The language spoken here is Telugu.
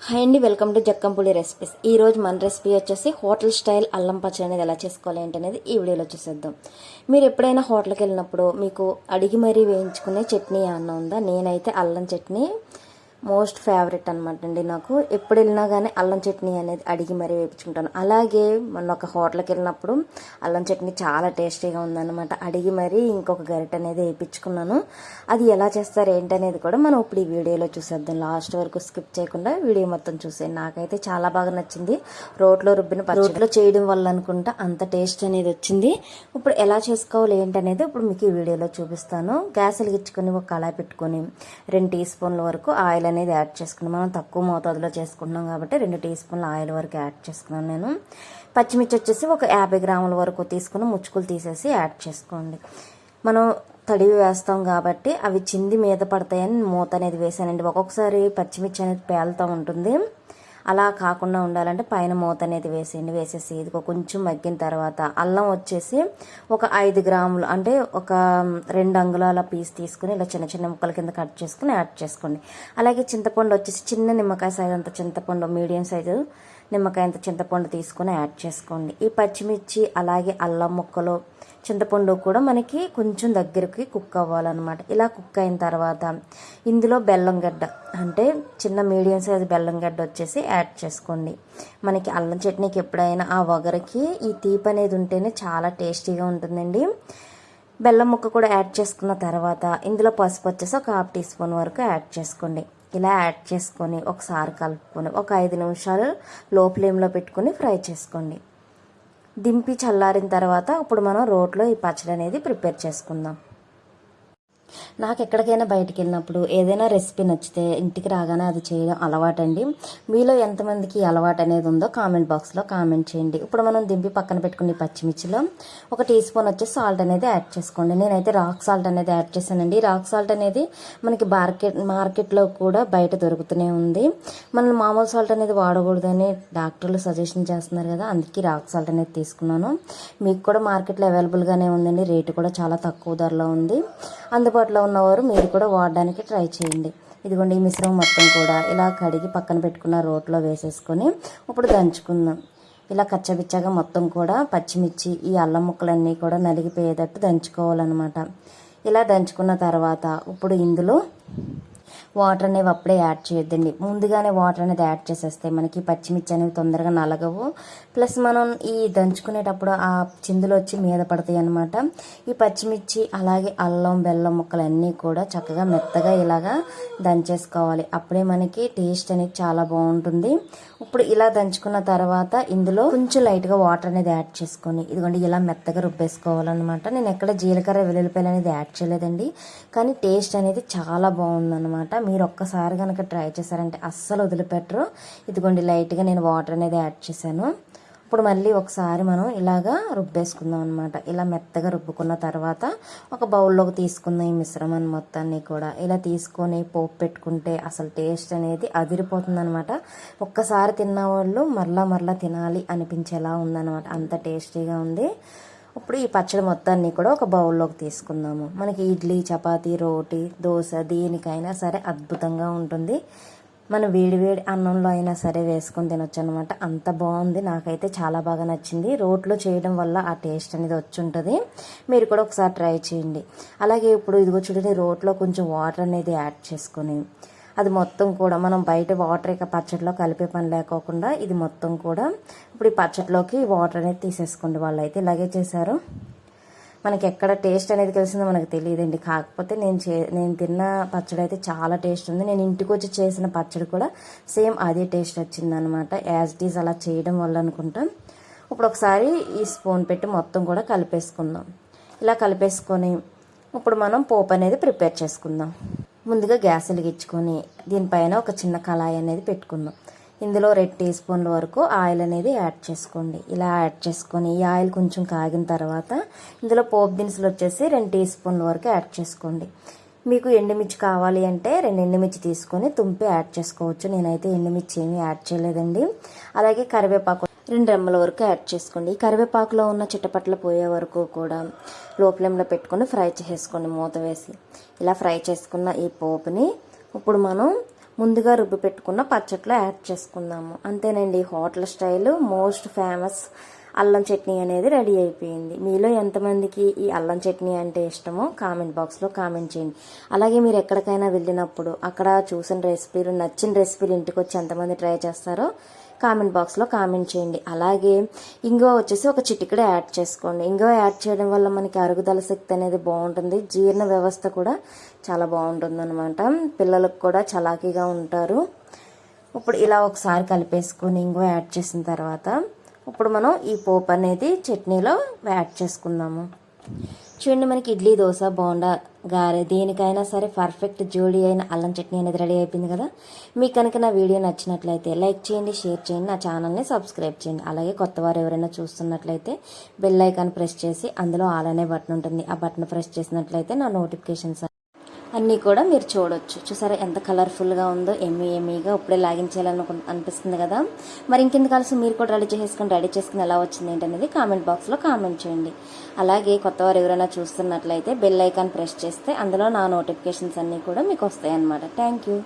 హాయ్ అండి వెల్కమ్ టు జక్కంపూడి రెసిపీస్ ఈ రోజు మన రెసిపీ వచ్చేసి హోటల్ స్టైల్ అల్లం పచ్చడి అనేది ఎలా చేసుకోవాలి ఏంటనేది ఈ వీడియోలో చూసేద్దాం. మీరు ఎప్పుడైనా హోటల్కి వెళ్ళినప్పుడు మీకు అడిగి మరీ వేయించుకునే చట్నీ అన్న ఉందా? నేనైతే అల్లం చట్నీ మోస్ట్ ఫేవరెట్ అనమాట అండి నాకు. ఎప్పుడు వెళ్ళినా కానీ అల్లం చట్నీ అనేది అడిగి మరీ వేయించుకుంటాను అలాగే మొన్న ఒక హోటల్కి వెళ్ళినప్పుడు అల్లం చట్నీ చాలా టేస్టీగా ఉందన్నమాట. అడిగి మరీ ఇంకొక గరిట అనేది వేయించుకున్నాను అది ఎలా చేస్తారు ఏంటనేది కూడా మనం ఇప్పుడు ఈ వీడియోలో చూసేద్దాం. లాస్ట్ వరకు స్కిప్ చేయకుండా వీడియో మొత్తం చూసేయండి. నాకైతే చాలా బాగా నచ్చింది. రోట్లో రుబ్బిన రోట్లో చేయడం వల్ల అనుకుంటా అంత టేస్ట్ అనేది వచ్చింది. ఇప్పుడు ఎలా చేసుకోవాలి ఏంటనేది ఇప్పుడు మీకు ఈ వీడియోలో చూపిస్తాను. గ్యాస్ వెలిగించుకొని ఒక కళాయి పెట్టుకొని రెండు టీ స్పూన్ల వరకు ఆయిల్ అనేది యాడ్ చేసుకున్నాం. మనం తక్కువ మోతాదులో చేసుకుంటున్నాం కాబట్టి రెండు టీ స్పూన్ల ఆయిల్ వరకు యాడ్ చేసుకున్నాను నేను. పచ్చిమిర్చి వచ్చేసి ఒక యాభై గ్రాముల వరకు తీసుకుని ముచ్చుకులు తీసేసి యాడ్ చేసుకోండి. మనం తడివి వేస్తాం కాబట్టి అవి చింది మీద పడతాయని మూత అనేది వేసానండి. ఒక్కొక్కసారి పచ్చిమిర్చి అనేది పేలుతూ ఉంటుంది. అలా కాకుండా ఉండాలంటే పైన మూత అనేది వేసేయండి. వేసేసి ఇది కొంచెం మగ్గిన తర్వాత అల్లం వచ్చేసి ఒక ఐదు గ్రాములు అంటే ఒక రెండు అంగుళాల పీస్ తీసుకుని ఇలా చిన్న చిన్న ముక్కల కింద కట్ చేసుకుని యాడ్ చేసుకోండి. అలాగే చింతపండు వచ్చేసి చిన్న నిమ్మకాయ సైజ్ అంత చింతపండు మీడియం సైజు నిమ్మకాయ చింతపండు తీసుకుని యాడ్ చేసుకోండి. ఈ పచ్చిమిర్చి అలాగే అల్లం ముక్కలు చింతపండు కూడా మనకి కొంచెం దగ్గరికి కుక్ అవ్వాలన్నమాట. ఇలా కుక్ అయిన తర్వాత ఇందులో బెల్లం గడ్డ అంటే చిన్న మీడియం సైజ్ బెల్లం గడ్డ వచ్చేసి యాడ్ చేసుకోండి. మనకి అల్లం చట్నీకి ఎప్పుడైనా ఆ వగరకి ఈ తీపి అనేది ఉంటేనే చాలా టేస్టీగా ఉంటుందండి. బెల్లం ముక్క కూడా యాడ్ చేసుకున్న తర్వాత ఇందులో పసుపు వచ్చేసి ఒక హాఫ్ టీ స్పూన్ వరకు యాడ్ చేసుకోండి. ఇలా యాడ్ చేసుకొని ఒకసారి కలుపుకొని ఒక ఐదు నిమిషాలు లో ఫ్లేమ్లో పెట్టుకొని ఫ్రై చేసుకోండి. దింపి చల్లారిన తర్వాత ఇప్పుడు మనం రోట్లో ఈ పచ్చడి అనేది ప్రిపేర్ చేసుకుందాం. నాకు ఎక్కడికైనా బయటకు వెళ్ళినప్పుడు ఏదైనా రెసిపీ నచ్చితే ఇంటికి రాగానే అది చేయడం అలవాటండి. మీలో ఎంతమందికి అలవాటు అనేది ఉందో కామెంట్ బాక్స్లో కామెంట్ చేయండి. ఇప్పుడు మనం దింపి పక్కన పెట్టుకుని పచ్చిమిర్చిలో ఒక టీ స్పూన్ వచ్చి సాల్ట్ అనేది యాడ్ చేసుకోండి. నేనైతే రాక్ సాల్ట్ అనేది యాడ్ చేశానండి. రాక్ సాల్ట్ అనేది మనకి మార్కెట్ మార్కెట్లో కూడా బయట దొరుకుతూనే ఉంది. మనం మామూలు సాల్ట్ అనేది వాడకూడదని డాక్టర్లు సజెషన్ చేస్తున్నారు కదా అందుకే రాక్ సాల్ట్ అనేది తీసుకున్నాను. మీకు కూడా మార్కెట్లో అవైలబుల్గానే ఉందండి. రేటు కూడా చాలా తక్కువ ధరలో ఉంది. అందుబాటులో ఉన్నవారు మీరు కూడా వాడడానికి ట్రై చేయండి. ఇదిగోండి ఈ మిశ్రమం మొత్తం కూడా ఇలా కడిగి పక్కన పెట్టుకున్న రోట్లో వేసేసుకొని ఇప్పుడు దంచుకుందాం. ఇలా కచ్చబిచ్చగా మొత్తం కూడా పచ్చిమిర్చి ఈ అల్లం ముక్కలన్నీ కూడా నలిగిపోయేటట్టు దంచుకోవాలన్నమాట. ఇలా దంచుకున్న తర్వాత ఇప్పుడు ఇందులో వాటర్ అనేవి అప్పుడే యాడ్ చేయొద్దండి. ముందుగానే వాటర్ అనేది యాడ్ చేసేస్తే మనకి పచ్చిమిర్చి అనేవి తొందరగా నలగవు. ప్లస్ మనం ఈ దంచుకునేటప్పుడు ఆ చిందులు వచ్చి మీద పడతాయి అనమాట ఈ పచ్చిమిర్చి అలాగే అల్లం బెల్లం ముక్కలు అన్నీ కూడా చక్కగా మెత్తగా ఇలాగా దంచేసుకోవాలి. అప్పుడే మనకి టేస్ట్ అనేది చాలా బాగుంటుంది. ఇప్పుడు ఇలా దంచుకున్న తర్వాత ఇందులో కొంచెం లైట్గా వాటర్ అనేది యాడ్ చేసుకొని ఇదిగోండి ఇలా మెత్తగా రుబ్బేసుకోవాలన్నమాట. నేను ఎక్కడ జీలకర్ర వెల్లుల్లిపాయలు అనేది యాడ్ చేయలేదండి. కానీ టేస్ట్ అనేది చాలా బాగుందన్నమాట. అనమాట మీరు ఒక్కసారి కనుక ట్రై చేశారంటే అస్సలు వదిలిపెట్టరు. ఇదిగోండి లైట్గా నేను వాటర్ అనేది యాడ్ చేశాను. ఇప్పుడు మళ్ళీ ఒకసారి మనం ఇలాగా రుబ్బేసుకుందాం అనమాట ఇలా మెత్తగా రుబ్బుకున్న తర్వాత ఒక బౌల్లోకి తీసుకుందాం ఈ మిశ్రమాన్ని మొత్తాన్ని కూడా. ఇలా తీసుకొని పోపు పెట్టుకుంటే అసలు టేస్ట్ అనేది అదిరిపోతుంది అనమాట ఒక్కసారి తిన్న వాళ్ళు మరలా మరలా తినాలి అనిపించేలా ఉందన్నమాట. అంత టేస్టీగా ఉంది. ఇప్పుడు ఈ పచ్చడి మొత్తాన్ని కూడా ఒక బౌల్లోకి తీసుకుందాము. మనకి ఇడ్లీ చపాతీ రోటీ దోశ దేనికైనా సరే అద్భుతంగా ఉంటుంది. మనం వేడివేడి అన్నంలో అయినా సరే వేసుకొని తినొచ్చు అనమాట అంత బాగుంది. నాకైతే చాలా బాగా నచ్చింది. రోట్లో చేయడం వల్ల ఆ టేస్ట్ అనేది వచ్చి ఉంటుంది మీరు కూడా ఒకసారి ట్రై చేయండి. అలాగే ఇప్పుడు ఇదిగో చూడండి రోట్లో కొంచెం వాటర్ అనేది యాడ్ చేసుకొని అది మొత్తం కూడా మనం బయట వాటర్ ఇక పచ్చడిలో కలిపే పని లేకోకుండా ఇది మొత్తం కూడా ఇప్పుడు ఈ పచ్చడిలోకి వాటర్ అనేది తీసేసుకోండి వాళ్ళు అయితే ఇలాగే చేశారు. మనకి ఎక్కడ టేస్ట్ అనేది తెలిసిందో మనకు తెలియదండి. కాకపోతే నేను చే నేను తిన్న పచ్చడి అయితే చాలా టేస్ట్ ఉంది. నేను ఇంటికి వచ్చి చేసిన పచ్చడి కూడా సేమ్ అదే టేస్ట్ వచ్చిందనమాట. యాజ్ ఇట్ ఈజ్ అలా చేయడం వల్ల అనుకుంటాం. ఇప్పుడు ఒకసారి ఈ స్పూన్ పెట్టి మొత్తం కూడా కలిపేసుకుందాం. ఇలా కలిపేసుకొని ఇప్పుడు మనం పోపు అనేది ప్రిపేర్ చేసుకుందాం. ముందుగా గ్యాస్ వెలిగించుకొని దీనిపైన ఒక చిన్న కళాయి అనేది పెట్టుకుందాం. ఇందులో రెండు టీ స్పూన్ల వరకు ఆయిల్ అనేది యాడ్ చేసుకోండి. ఇలా యాడ్ చేసుకొని ఈ ఆయిల్ కొంచెం కాగిన తర్వాత ఇందులో పోపు దినుసులు వచ్చేసి రెండు టీ స్పూన్ల వరకు యాడ్ చేసుకోండి. మీకు ఎండుమిర్చి కావాలి అంటే రెండు ఎండుమిర్చి తీసుకొని తుంపి యాడ్ చేసుకోవచ్చు. నేనైతే ఎండుమిర్చి ఏమీ యాడ్ చేయలేదండి. అలాగే కరివేపాకు రెండు రెమ్మల వరకు యాడ్ చేసుకోండి. ఈ కరివేపాకులో ఉన్న చిట్టపట్ల పోయే వరకు కూడా లో ఫ్లేమ్లో పెట్టుకొని ఫ్రై చేసుకోండి మూత వేసి. ఇలా ఫ్రై చేసుకున్న ఈ పోపుని ఇప్పుడు మనం ముందుగా రుబ్బి పెట్టుకున్న పచ్చట్లో యాడ్ చేసుకుందాము. అంతేనండి హోటల్ స్టైల్ మోస్ట్ ఫేమస్ అల్లం చట్నీ అనేది రెడీ అయిపోయింది. మీలో ఎంతమందికి ఈ అల్లం చట్నీ అంటే ఇష్టమో కామెంట్ బాక్స్లో కామెంట్ చేయండి. అలాగే మీరు ఎక్కడికైనా వెళ్ళినప్పుడు అక్కడ చూసిన రెసిపీలు నచ్చిన రెసిపీలు ఇంటికి వచ్చి ఎంతమంది ట్రై చేస్తారో కామెంట్ బాక్స్లో కామెంట్ చేయండి. అలాగే ఇంగువ వచ్చేసి ఒక చిటికడ యాడ్ చేసుకోండి. ఇంగువ యాడ్ చేయడం వల్ల మనకి అరుగుదల శక్తి అనేది బాగుంటుంది. జీర్ణ వ్యవస్థ కూడా చాలా బాగుంటుంది అనమాట పిల్లలకు కూడా చలాకీగా ఉంటారు. ఇప్పుడు ఇలా ఒకసారి కలిపేసుకొని ఇంగువ యాడ్ చేసిన తర్వాత ఇప్పుడు మనం ఈ పోపు అనేది చట్నీలో యాడ్ చేసుకుందాము. చూడండి మనకి ఇడ్లీ దోశ బోండా గారె దేనికైనా సరే పర్ఫెక్ట్ జోడీ అయిన అల్లం చట్నీ అనేది రెడీ అయిపోయింది కదా. మీకు కనుక నా వీడియో నచ్చినట్లయితే లైక్ చేయండి షేర్ చేయండి నా ఛానల్ని సబ్స్క్రైబ్ చేయండి. అలాగే కొత్త వారు ఎవరైనా చూస్తున్నట్లయితే బెల్ ఐకాన్ ప్రెస్ చేసి అందులో ఆల్ అనే బటన్ ఉంటుంది. ఆ బటన్ ప్రెస్ చేసినట్లయితే నా నోటిఫికేషన్స్ అన్నీ కూడా మీరు చూడొచ్చు. చూసారా ఎంత కలర్ఫుల్గా ఉందో ఎమ్మి ఎమ్మిగా ఇప్పుడే లాగించాలని అనిపిస్తుంది కదా. మరి ఇంకెంత కలిసి మీరు కూడా రెడీ చేసుకుని రెడీ చేసుకుని ఎలా వచ్చింది ఏంటనేది కామెంట్ బాక్స్లో కామెంట్ చేయండి. అలాగే కొత్తవారు ఎవరైనా చూస్తున్నట్లయితే బెల్ ఐకాన్ ప్రెస్ చేస్తే అందులో నా నోటిఫికేషన్స్ అన్నీ కూడా మీకు వస్తాయి అన్నమాట థ్యాంక్ యూ.